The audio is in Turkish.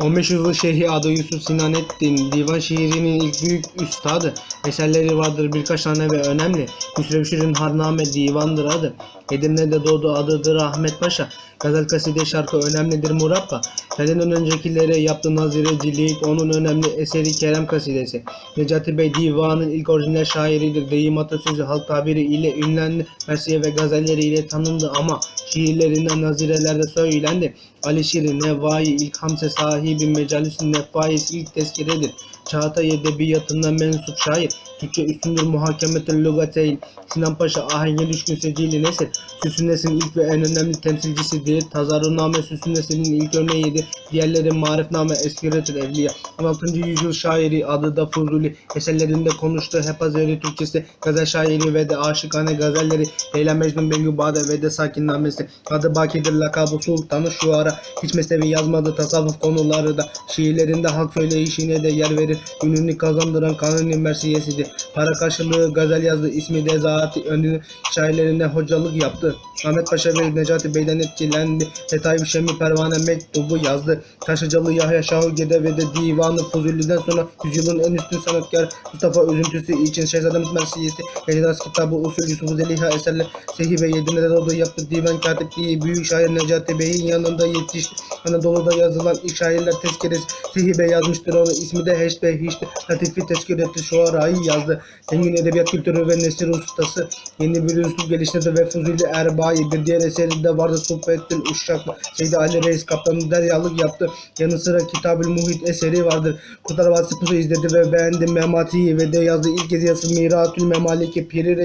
15 yıllık şeyhi adı Yusuf Sinanettin, divan şiirinin ilk büyük üstadı. Eserleri vardır birkaç tane ve önemli. Hüsrev Şirin Harname divandır adı. Edirne'de doğdu adıdır Ahmet Paşa. Gazel kaside şarkı önemlidir murabba. Senden öncekilere yaptığı nazirecilik onun önemli eseri Kerem kasidesi. Necati Bey divanın ilk orijinal şairidir. Deyim atasözü halk tabiri ile ünlendi. Mersiye ve gazelleri ile tanındı ama şiirlerinden nazirelerde söylendi. Ali Şirin Nevai ilk hamse sahibi mecalisin nefais ilk tezkiredir. Çağatay edebiyatına mensup şair. Türkçe üstündür muhakemetül lügateyn. Sinan Paşa ahenge düşkün secili nesil. Süsün neslin ilk ve en önemli temsilcisidir. Tazaruname Süsün neslinin ilk örneğidir. Diğerleri marifname eskiretir evliya. 16. yüzyıl şairi adı da Fuzuli. Eserlerinde konuştu hep Azeri Türkçesi. Gazel şairi ve de aşıkane gazelleri. Leyla Mecnun Bengü Bade ve de Sakinnamesi. Adı Bakidir lakabı sultanı şu ara. Hiç mesnevi yazmadı tasavvuf konuları da. Şiirlerinde halk söyleyişine de yer verir. Ününü kazandıran kanuni mersiyesidir. Para karşılığı gazel yazdı. İsmi de zati önlü şairlerine hocalık yaptı. Ahmet Paşa ve Necati Bey'den etkilendi. Detaylı Şemi Pervane mektubu yazdı. Taşıcalı Yahya Şahı Gede ve de Divanı Fuzuli'den sonra yüzyılın en üstün sanatkar Mustafa Üzüntüsü için Şehzademiz Mersiyesi Yedinas kitabı Usul Yusuf Zeliha eserler Sehi ve Yedine'de doğdu yaptı divan katipliği büyük şair Necati Bey'in yanında yetişti. Anadolu'da yazılan ilk şairler tezkeresi Sehi Bey yazmıştır onu ismi de Heşt Bey Hiçti Latifi tezkir etti şuarayı yazdı. Zengin edebiyat kültürü ve nesir ustası yeni bir üslup geliştirdi ve Fuzuli Erbai bir diğer eseri de vardı Sohbettin Uşak Seydi Ali Reis Kaptanı deryalık yaptı. Yanı sıra Kitab-ül Muhit eseri vardır. Kurtar Vasıfı izledi ve beğendi Memati'yi ve de yazdığı ilk yazısı Miratül Memaliki Piri